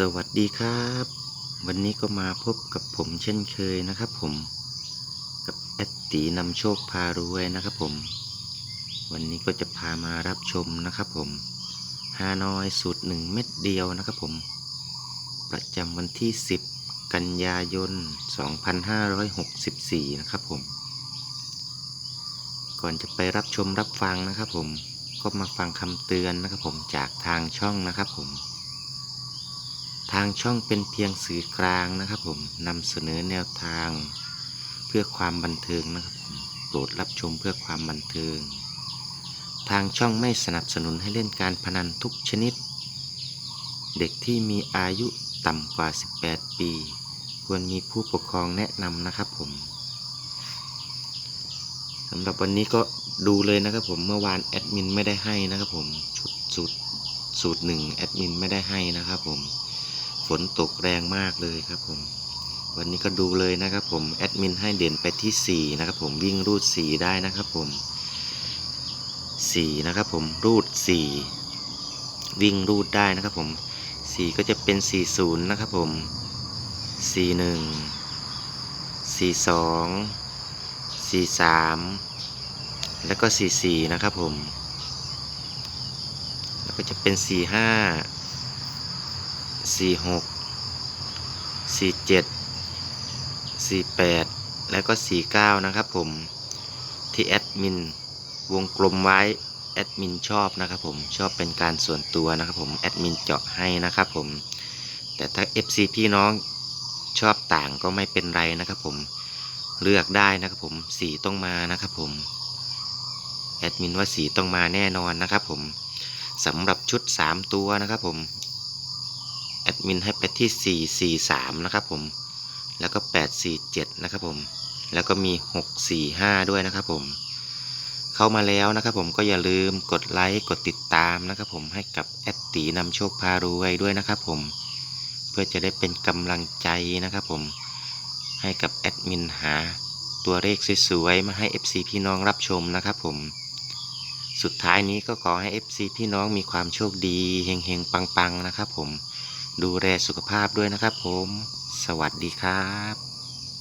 สวัสดีครับ วันนี้ก็มาพบกับผมเช่นเคยนะครับผมกับแอดตีนำโชคพารวยนะครับผม วันนี้ก็จะพามารับชมนะครับผมฮานอยสูตรหนึ่งเม็ดเดียวนะครับผม ประจำวันที่ 10 กันยายน 2564 นะครับผม ก่อนจะไปรับชมรับฟังนะครับผมก็มาฟังคำเตือนนะครับผมจากทางช่องนะครับผม ทางช่องเป็นเพียงสื่อกลางนะครับผมนำเสนอแนวทาง เพื่อความบันเทิงนะครับผมโปรดรับชมเพื่อความบันเทิง ทางช่องไม่สนับสนุนให้เล่นการพนันทุกชนิด เด็กที่มีอายุต่ำกว่า 18 ปี ควรมีผู้ปกครองแนะนำนะครับผมสำหรับวันนี้ก็ดูเลยนะครับผมเมื่อวานแอดมินไม่ได้ให้นะครับผมชุดสูตรสูตรหนึ่งแอดมินไม่ได้ให้นะครับผม ฝนตกแรงมากเลยครับผม วันนี้ก็ดูเลยนะครับผม แอดมินให้เด่นไปที่ 4 นะครับผมวิ่งรูด 4 ได้นะครับผม 4 นะครับผมรูด 4 วิ่งรูดได้นะครับผม 4 ก็จะเป็น 40 นะครับผม 41 42 43 แล้วก็ 44 นะครับผม แล้วก็จะเป็น 45 สี่หกสี่เจ็ดสี่แปดแล้วก็สี่เก้านะครับผมที่แอดมินวงกลมไว้แอดมินชอบนะครับผมชอบเป็นการส่วนตัวนะครับผมแอดมินเจาะให้นะครับผมแต่ถ้า FC พี่น้องชอบต่างก็ไม่เป็นไรนะครับผมเลือกได้นะครับผมสีต้องมานะครับผมแอดมินว่าสีต้องมาแน่นอนนะครับผมสำหรับชุด 3 ตัวนะครับผม แอดมินให้ไปที่ 443 นะครับผม แล้วก็ 847 นะครับผม แล้วก็มี 645 ด้วยนะครับผม เข้ามาแล้วนะครับผมก็อย่าลืมกดไลค์ กดติดตามนะครับผมให้กับแอดตีนำโชคพารวยด้วยนะครับผม เพื่อจะได้เป็นกำลังใจนะครับผม ให้กับแอดมินหาตัวเลขสวยๆมาให้ FC พี่น้องรับชมนะครับผมสุดท้ายนี้ก็ขอให้ FC พี่น้องมีความโชคดีเฮงๆ ปังๆ นะครับผม ดูแลสุขภาพด้วยนะครับผม สวัสดีครับ